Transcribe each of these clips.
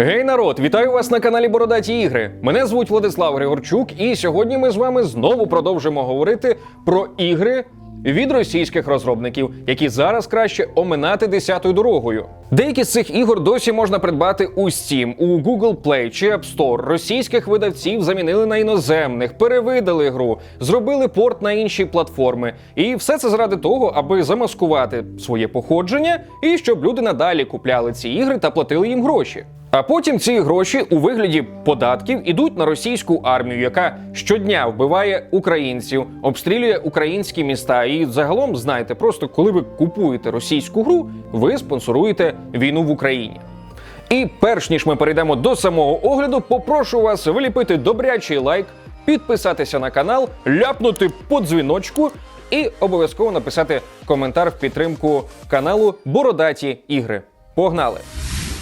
Гей, народ, вітаю вас на каналі Бородаті Ігри. Мене звуть Владислав Григорчук, і сьогодні ми з вами знову продовжимо говорити про ігри від російських розробників, які зараз краще оминати десятою дорогою. Деякі з цих ігор досі можна придбати у Steam, у Google Play чи App Store. Російських видавців замінили на іноземних, перевидали гру, зробили порт на інші платформи. І все це заради того, аби замаскувати своє походження і щоб люди надалі купляли ці ігри та платили їм гроші. А потім ці гроші у вигляді податків ідуть на російську армію, яка щодня вбиває українців, обстрілює українські міста. І загалом, знаєте, просто коли ви купуєте російську гру, ви спонсоруєте війну в Україні. І перш ніж ми перейдемо до самого огляду, попрошу вас виліпити добрячий лайк, підписатися на канал, ляпнути по дзвіночку і обов'язково написати коментар в підтримку каналу Бородаті ігри. Погнали!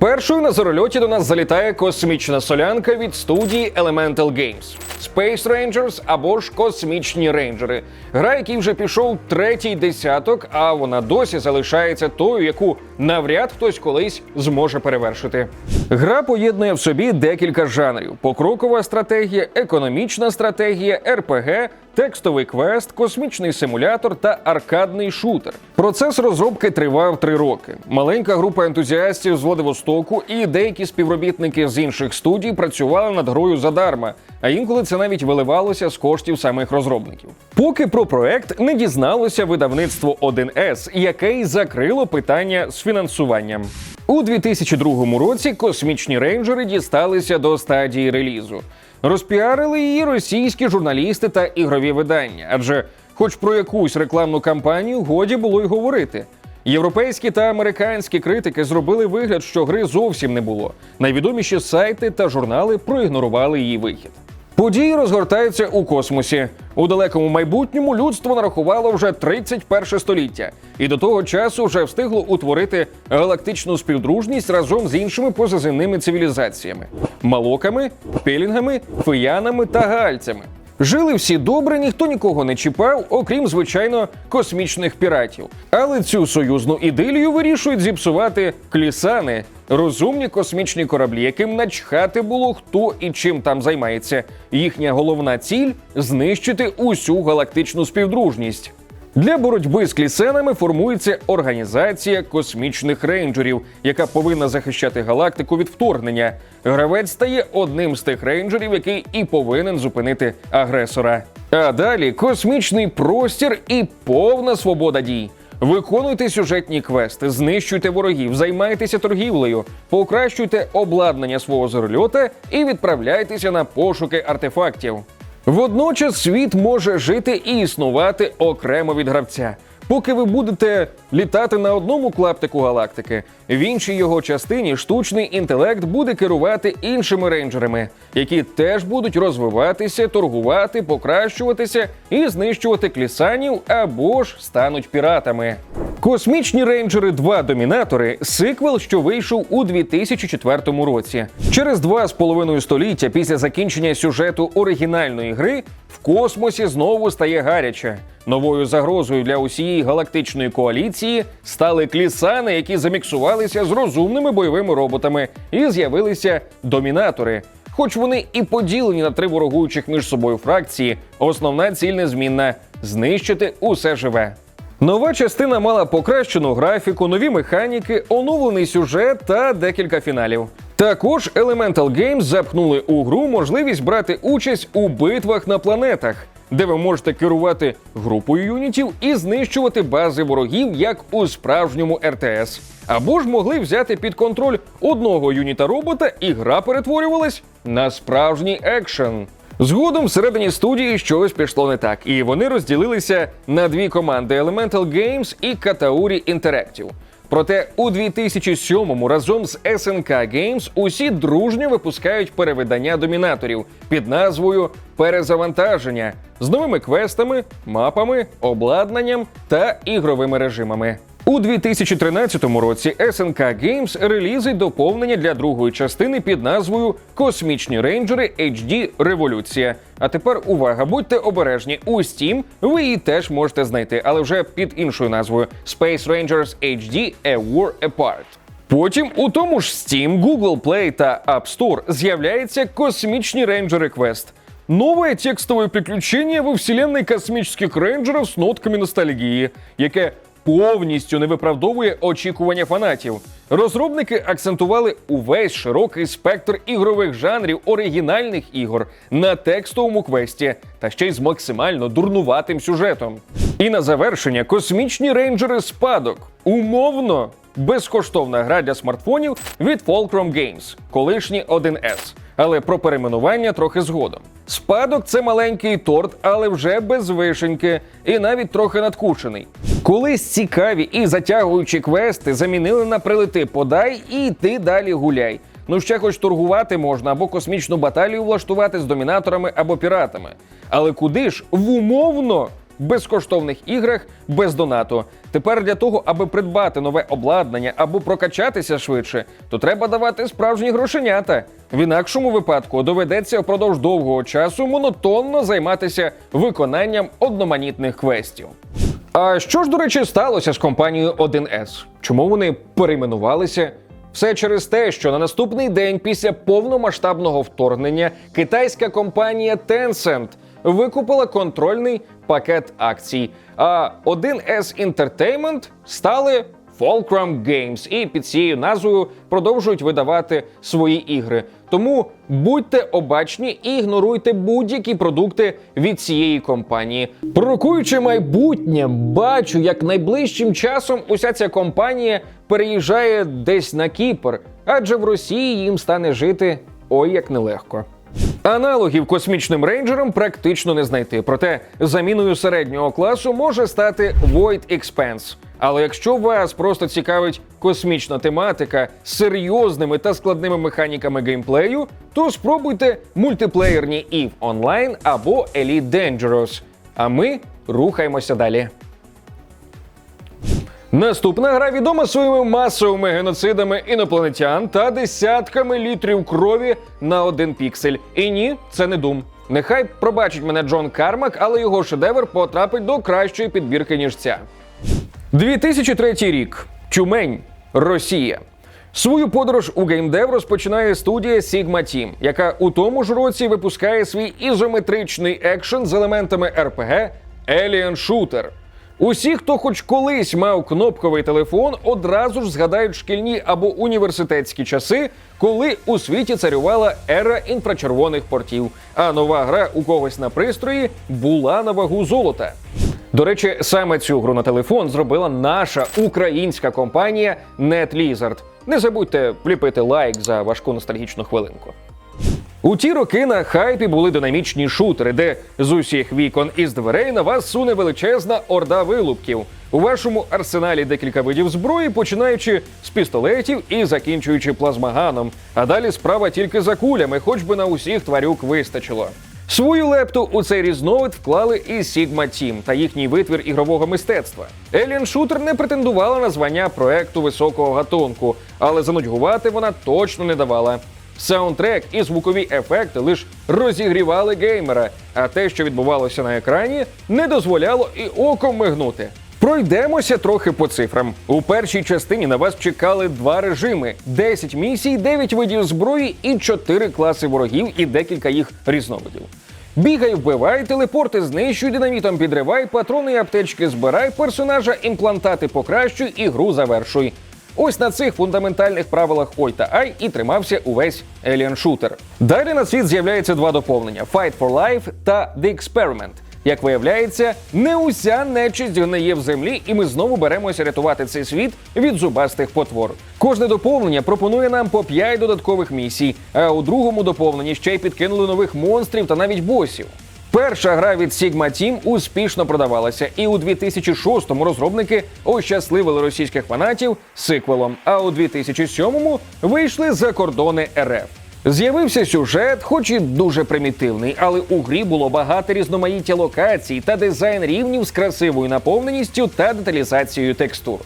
Першою на зорольоті до нас залітає космічна солянка від студії Elemental Games. Space Rangers або ж космічні рейнджери. Гра, який вже пішов третій десяток, а вона досі залишається тою, яку навряд хтось колись зможе перевершити. Гра поєднує в собі декілька жанрів: покрокова стратегія, економічна стратегія, РПГ, текстовий квест, космічний симулятор та аркадний шутер. Процес розробки тривав три роки. Маленька група ентузіастів з Владивостоку і деякі співробітники з інших студій працювали над грою задарма, а інколи це навіть виливалося з коштів самих розробників. Поки про проект не дізналося видавництво 1С, яке й закрило питання з фінансуванням. У 2002 році космічні рейнджери дісталися до стадії релізу. Розпіарили її російські журналісти та ігрові видання, адже, хоч про якусь рекламну кампанію годі було й говорити. Європейські та американські критики зробили вигляд, що гри зовсім не було. Найвідоміші сайти та журнали проігнорували її вихід. Події розгортаються у космосі. У далекому майбутньому людство нарахувало вже 31 століття, і до того часу вже встигло утворити галактичну співдружність разом з іншими позаземними цивілізаціями малоками, пелінгами, феянами та гальцями. Жили всі добре, ніхто нікого не чіпав, окрім звичайно космічних піратів. Але цю союзну ідилію вирішують зіпсувати клісани, розумні космічні кораблі, яким начхати було хто і чим там займається. Їхня головна ціль знищити усю галактичну співдружність. Для боротьби з клісенами формується організація космічних рейнджерів, яка повинна захищати галактику від вторгнення. Гравець стає одним з тих рейнджерів, який і повинен зупинити агресора. А далі космічний простір і повна свобода дій. Виконуйте сюжетні квести, знищуйте ворогів, займайтеся торгівлею, покращуйте обладнання свого зорольота і відправляйтеся на пошуки артефактів. Водночас світ може жити і існувати окремо від гравця. Поки ви будете літати на одному клаптику галактики, в іншій його частині штучний інтелект буде керувати іншими рейнджерами, які теж будуть розвиватися, торгувати, покращуватися і знищувати клісанів або ж стануть піратами. Космічні рейнджери 2 домінатори сиквел, що вийшов у 2004 році. Через два з половиною століття після закінчення сюжету оригінальної гри в космосі знову стає гаряче. Новою загрозою для усієї галактичної коаліції стали клісани, які заміксувалися з розумними бойовими роботами, і з'явилися домінатори. Хоч вони і поділені на три ворогуючих між собою фракції, основна ціль незмінна знищити усе живе. Нова частина мала покращену графіку, нові механіки, оновлений сюжет та декілька фіналів. Також Elemental Games запхнули у гру можливість брати участь у битвах на планетах, де ви можете керувати групою юнітів і знищувати бази ворогів, як у справжньому РТС. Або ж могли взяти під контроль одного юніта робота, і гра перетворювалась на справжній екшен. Згодом всередині студії щось пішло не так, і вони розділилися на дві команди Elemental Games і Katauri Interactive. Проте у 2007-му разом з SNK Games усі дружньо випускають перевидання домінаторів під назвою Перезавантаження з новими квестами, мапами, обладнанням та ігровими режимами. У 2013 році SNK Games релізить доповнення для другої частини під назвою Космічні рейнджери HD Революція. А тепер увага, будьте обережні. У Steam ви її теж можете знайти, але вже під іншою назвою Space Rangers HD A War Apart. Потім у тому ж Steam, Google Play та App Store з'являются космічні рейнджери Quest. Новое текстовое приключение во вселенной космических рейнджерів з нотками ностальгії, яке повністю не виправдовує очікування фанатів. Розробники акцентували увесь широкий спектр ігрових жанрів оригінальних ігор на текстовому квесті та ще й з максимально дурнуватим сюжетом. І на завершення космічні рейнджери спадок. Умовно безкоштовна гра для смартфонів від Fulcrum Games, колишній 1С. Але про перейменування трохи згодом. Спадок це маленький торт, але вже без вишеньки і навіть трохи надкушений. Колись цікаві і затягуючі квести замінили на прилети подай і йти далі гуляй. Ну ще хоч торгувати можна або космічну баталію влаштувати з домінаторами або піратами. Але куди ж в умовно безкоштовних іграх без донату. Тепер для того, аби придбати нове обладнання або прокачатися швидше, то треба давати справжні грошенята. В інакшому випадку доведеться впродовж довгого часу монотонно займатися виконанням одноманітних квестів. А що ж, до речі, сталося з компанією 1С? Чому вони перейменувалися? Все через те, що на наступний день після повномасштабного вторгнення китайська компанія Tencent викупила контрольний пакет акцій. А 1С Entertainment стали Fulcrum Games і під цією назвою продовжують видавати свої ігри. Тому будьте обачні і ігноруйте будь-які продукти від цієї компанії. Пророкуючи майбутнє, бачу, як найближчим часом уся ця компанія переїжджає десь на Кіпр, адже в Росії їм стане жити ой як нелегко. Аналогів космічним рейнджерам практично не знайти. Проте заміною середнього класу може стати Void Expanse. Але якщо вас просто цікавить космічна тематика з серйозними та складними механіками геймплею, то спробуйте мультиплеєрні EVE Online або Elite Dangerous. А ми рухаємося далі. Наступна гра відома своїми масовими геноцидами інопланетян та десятками літрів крові на один піксель. І ні, це не дум. Нехай пробачить мене Джон Кармак, але його шедевр потрапить до кращої підбірки ніж ця. 2003 рік. Тюмень, Росія. Свою подорож у геймдев розпочинає студія Sigma Team, яка у тому ж році випускає свій ізометричний екшен з елементами RPG Alien Shooter. Усі, хто хоч колись мав кнопковий телефон, одразу ж згадають шкільні або університетські часи, коли у світі царювала ера інфрачервоних портів, а нова гра у когось на пристрої була на вагу золота. До речі, саме цю гру на телефон зробила наша українська компанія NetLizard. Не забудьте вліпити лайк за важку ностальгічну хвилинку. У ті роки на хайпі були динамічні шутери, де з усіх вікон і з дверей на вас суне величезна орда вилупків. У вашому арсеналі декілька видів зброї, починаючи з пістолетів і закінчуючи плазмаганом. А далі справа тільки за кулями, хоч би на усіх тварюк вистачило. Свою лепту у цей різновид вклали і Sigma Team та їхній витвір ігрового мистецтва. Alien Shooter не претендувала на звання проекту високого гатунку, але занудьгувати вона точно не давала. Саундтрек і звукові ефекти лише розігрівали геймера, а те, що відбувалося на екрані, не дозволяло і оком мигнути. Пройдемося трохи по цифрам. У першій частині на вас чекали два режими: 10 місій, 9 видів зброї і 4 класи ворогів і декілька їх різновидів. Бігай, вбивай, телепорти знищуй, динамітом підривай, патрони і аптечки збирай, персонажа, імплантати покращуй і гру завершуй. Ось на цих фундаментальних правилах Ой та Ай і тримався увесь Alien Shooter. Далі на світ з'являється два доповнення: Fight for Life та The Experiment. Як виявляється, не уся нечисть гниє в землі, і ми знову беремося рятувати цей світ від зубастих потвор. Кожне доповнення пропонує нам по 5 додаткових місій, а у другому доповненні ще й підкинули нових монстрів та навіть босів. Перша гра від Sigma Team успішно продавалася, і у 2006-му розробники ощасливили російських фанатів сиквелом. А у 2007-му вийшли за кордони РФ. З'явився сюжет, хоч і дуже примітивний, але у грі було багато різноманіття локацій та дизайн рівнів з красивою наповненістю та деталізацією текстур.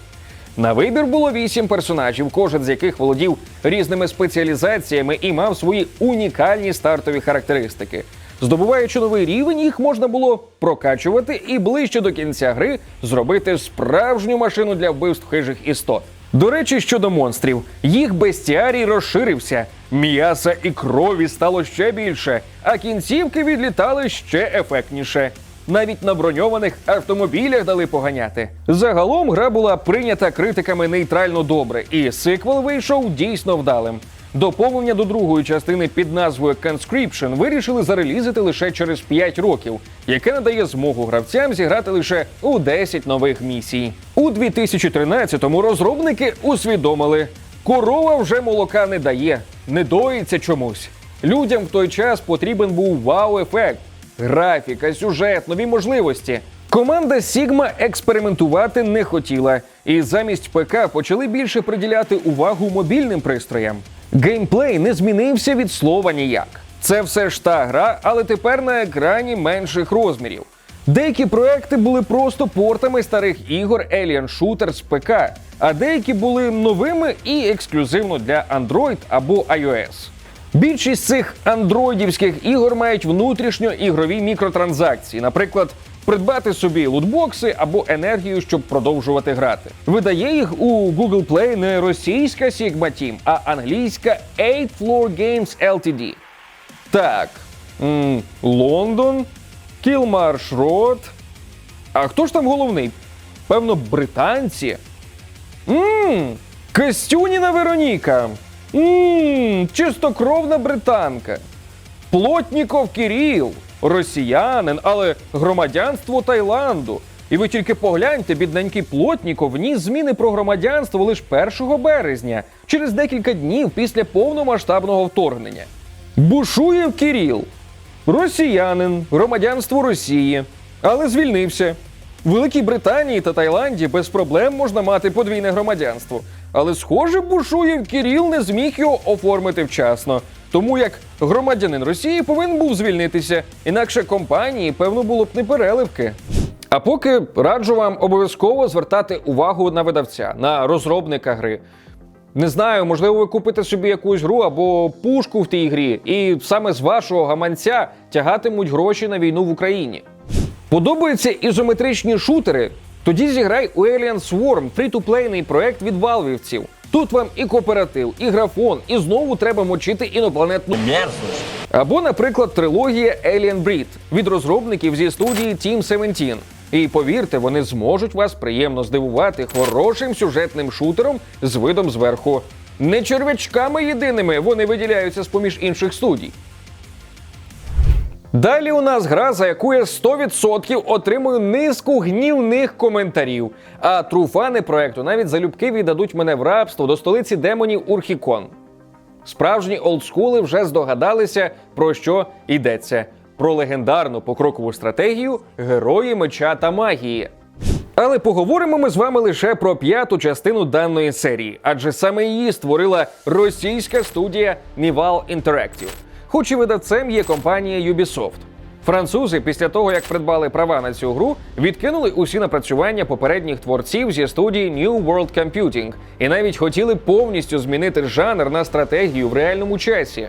На вибір було вісім персонажів, кожен з яких володів різними спеціалізаціями і мав свої унікальні стартові характеристики. Здобуваючи новий рівень, їх можна було прокачувати і ближче до кінця гри зробити справжню машину для вбивств хижих істот. До речі, щодо монстрів, їх бестіарій розширився, м'яса і крові стало ще більше, а кінцівки відлітали ще ефектніше. Навіть на броньованих автомобілях дали поганяти. Загалом гра була прийнята критиками нейтрально добре, і сиквел вийшов дійсно вдалим. Доповнення до другої частини під назвою Conscription вирішили зарелізити лише через 5 років, яке надає змогу гравцям зіграти лише у 10 нових місій. У 2013-му розробники усвідомили, корова вже молока не дає, не доїться чомусь. Людям в той час потрібен був вау-ефект, графіка, сюжет, нові можливості. Команда Sigma експериментувати не хотіла, і замість ПК почали більше приділяти увагу мобільним пристроям. Геймплей не змінився від слова ніяк. Це все ж та гра, але тепер на екрані менших розмірів. Деякі проекти були просто портами старих ігор Alien Shooter з ПК, а деякі були новими і ексклюзивно для Android або iOS. Більшість цих андроїдівських ігор мають внутрішньоігрові мікротранзакції, наприклад, придбати собі лутбокси або енергію, щоб продовжувати грати. Видає їх у Google Play не російська Sigma Team, а англійська 8 Floor Games Ltd. Так, Лондон, Кілмарш Род. А хто ж там головний? Певно, британці. Мм, Костюніна Вероніка. Мм, чистокровна британка. Плотніков Кіріл, росіянин, але громадянство Таїланду. І ви тільки погляньте, бідненький Плотніков вніс зміни про громадянство лише 1 березня, через декілька днів після повномасштабного вторгнення. Бушуєв Кіріл, росіянин, громадянство Росії, але звільнився. В Великій Британії та Таїланді без проблем можна мати подвійне громадянство. Але, схоже, Бушуєв Кіріл не зміг його оформити вчасно. Тому як громадянин Росії повинен був звільнитися, інакше компанії, певно, було б не переливки. А поки раджу вам обов'язково звертати увагу на видавця, на розробника гри. Не знаю, можливо, ви купите собі якусь гру або пушку в тій грі, і саме з вашого гаманця тягатимуть гроші на війну в Україні. Подобаються ізометричні шутери? Тоді зіграй у Alien Swarm, фрі-ту-плейний проект від валвівців. Тут вам і кооператив, і графон, і знову треба мочити інопланетну Мерзость. або, наприклад, трилогія Alien Breed від розробників зі студії Team 17. І повірте, вони зможуть вас приємно здивувати хорошим сюжетним шутером з видом зверху. Не черв'ячками єдиними вони виділяються з поміж інших студій. Далі у нас гра, за яку я 100% отримую низку гнівних коментарів. А труфани проекту навіть залюбки віддадуть мене в рабство до столиці демонів Урхікон. Справжні олдскули вже здогадалися, про що йдеться: про легендарну покрокову стратегію Герої меча та магії. Але поговоримо ми з вами лише про п'яту частину даної серії, адже саме її створила російська студія Nival Interactive. Хоч і видавцем є компанія Ubisoft. Французи, після того як придбали права на цю гру, відкинули усі напрацювання попередніх творців зі студії New World Computing і навіть хотіли повністю змінити жанр на стратегію в реальному часі.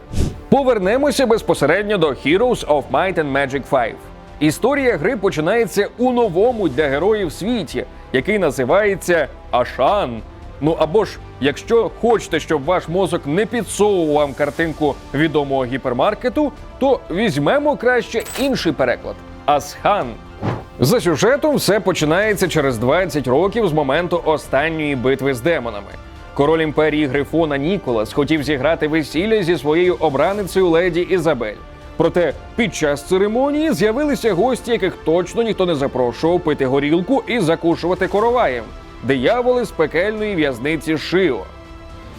Повернемося безпосередньо до Heroes of Might and Magic 5. Історія гри починається у новому для героїв світі, який називається Ашан. Ну або ж, якщо хочете, щоб ваш мозок не підсовував вам картинку відомого гіпермаркету, то візьмемо краще інший переклад Асхан. За сюжетом все починається через 20 років з моменту останньої битви з демонами. Король імперії Грифона Ніколас хотів зіграти весілля зі своєю обраницею леді Ізабель. Проте під час церемонії з'явилися гості, яких точно ніхто не запрошував пити горілку і закушувати короваєм дияволи з пекельної в'язниці Шио.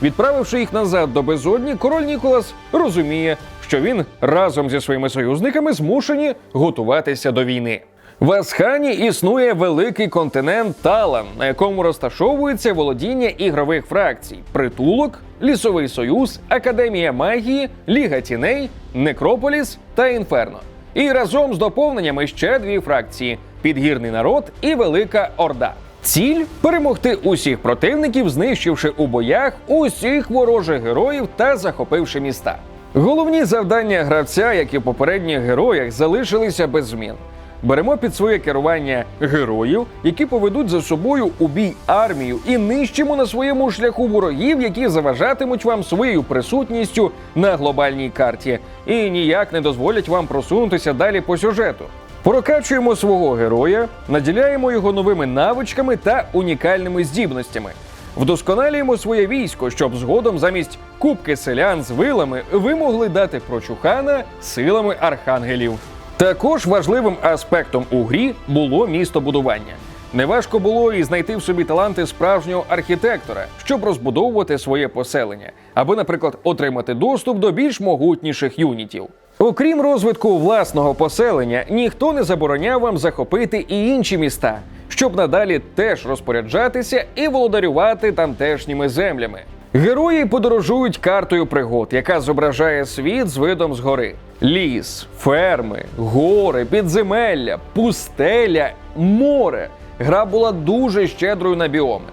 Відправивши їх назад до безодні, король Ніколас розуміє, що він разом зі своїми союзниками змушені готуватися до війни. В Асхані існує великий континент Талан, на якому розташовується володіння ігрових фракцій: притулок, лісовий союз, академія магії, Ліга тіней, Некрополіс та Інферно. І разом з доповненнями ще дві фракції: підгірний народ і Велика Орда. Ціль перемогти усіх противників, знищивши у боях усіх ворожих героїв та захопивши міста. Головні завдання гравця, як і в попередніх героях, залишилися без змін. беремо під своє керування героїв, які поведуть за собою у бій армію, і нищимо на своєму шляху ворогів, які заважатимуть вам своєю присутністю на глобальній карті, і ніяк не дозволять вам просунутися далі по сюжету. Прокачуємо свого героя, наділяємо його новими навичками та унікальними здібностями. Вдосконалюємо своє військо, щоб згодом замість кубки селян з вилами ви могли дати прочухана силами архангелів. Також важливим аспектом у грі було містобудування. Неважко було і знайти в собі таланти справжнього архітектора, щоб розбудовувати своє поселення, або, наприклад, отримати доступ до більш могутніших юнітів. Окрім розвитку власного поселення, ніхто не забороняв вам захопити і інші міста, щоб надалі теж розпоряджатися і володарювати тамтешніми землями. Герої подорожують картою пригод, яка зображає світ з видом згори: ліс, ферми, гори, підземелля, пустеля, море. Гра була дуже щедрою на біоми.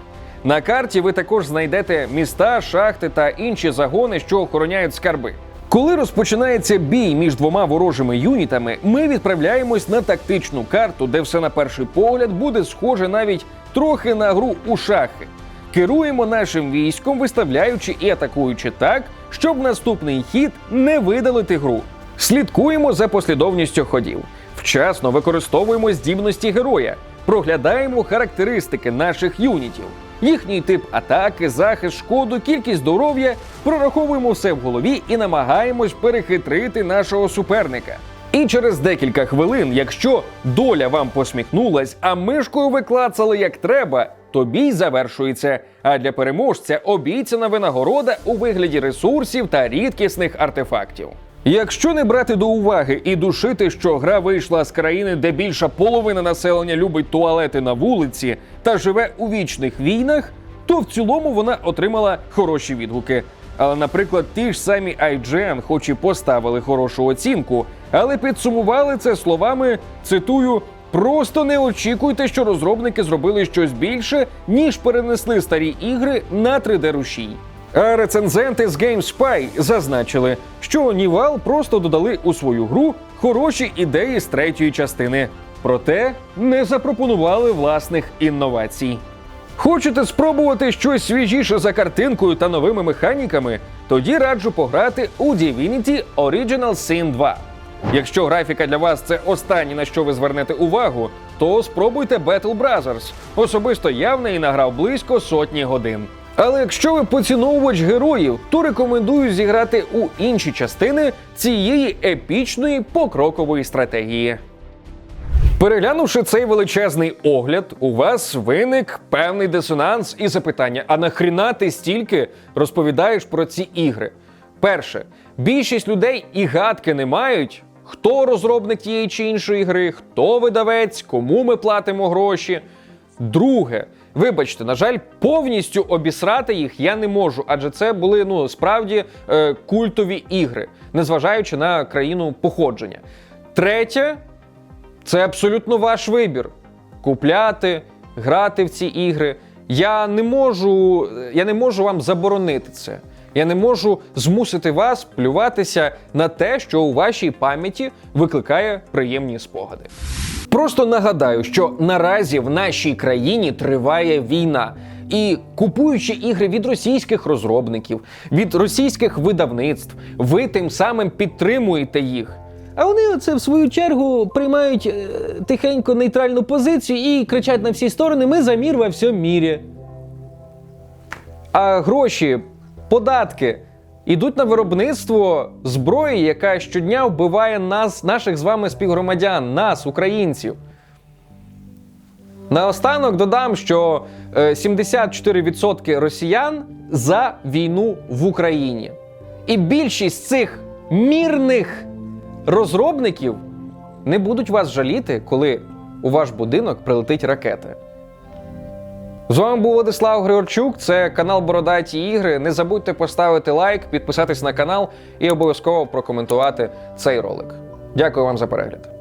На карті ви також знайдете міста, шахти та інші загони, що охороняють скарби. Коли розпочинається бій між двома ворожими юнітами, ми відправляємось на тактичну карту, де все на перший погляд буде схоже навіть трохи на гру у шахи. Керуємо нашим військом, виставляючи і атакуючи так, щоб наступний хід не видалити гру. Слідкуємо за послідовністю ходів. Вчасно використовуємо здібності героя, проглядаємо характеристики наших юнітів, їхній тип атаки, захист, шкоду, кількість здоров'я, прораховуємо все в голові і намагаємось перехитрити нашого суперника. І через декілька хвилин, якщо доля вам посміхнулась, а мишкою ви клацали як треба, то бій завершується. А для переможця обіцяна винагорода у вигляді ресурсів та рідкісних артефактів. Якщо не брати до уваги і душити, що гра вийшла з країни, де більша половина населення любить туалети на вулиці та живе у вічних війнах, то в цілому вона отримала хороші відгуки. Але, наприклад, ті ж самі IGN, хоч і поставили хорошу оцінку, але підсумували це словами, цитую. Просто не очікуйте, що розробники зробили щось більше, ніж перенесли старі ігри на 3D рушій. А рецензенти з GameSpy зазначили, що Нівал просто додали у свою гру хороші ідеї з третьої частини, проте не запропонували власних інновацій. Хочете спробувати щось свіжіше за картинкою та новими механіками? Тоді раджу пограти у Divinity Original Sin 2. Якщо графіка для вас це останнє на що ви звернете увагу, то спробуйте Battle Brothers. Особисто я в неї награв близько сотні годин. Але якщо ви поціновувач героїв, то рекомендую зіграти у інші частини цієї епічної покрокової стратегії. Переглянувши цей величезний огляд, у вас виник певний дисонанс і запитання: а нахріна ти стільки розповідаєш про ці ігри? Перше, більшість людей і гадки не мають, хто розробник тієї чи іншої гри, хто видавець, кому ми платимо гроші. Друге, вибачте, на жаль, повністю обісрати їх я не можу, адже це були ну справді е, культові ігри, незважаючи на країну походження. Третє, це абсолютно ваш вибір. Купляти, грати в ці ігри. Я не можу, я не можу вам заборонити це. Я не можу змусити вас плюватися на те, що у вашій пам'яті викликає приємні спогади. Просто нагадаю, що наразі в нашій країні триває війна. І купуючи ігри від російських розробників, від російських видавництв, ви тим самим підтримуєте їх. А вони оце в свою чергу приймають е, тихенько нейтральну позицію і кричать на всі сторони: ми за мір во всьому мірі. А гроші, податки йдуть на виробництво зброї, яка щодня вбиває нас, наших з вами співгромадян, нас, українців. Наостанок додам, що е, 74% росіян за війну в Україні. І більшість цих мірних розробників не будуть вас жаліти, коли у ваш будинок прилетить ракета. З вами був Владислав Григорчук. Це канал Бородаті Ігри. Не забудьте поставити лайк, підписатись на канал і обов'язково прокоментувати цей ролик. Дякую вам за перегляд.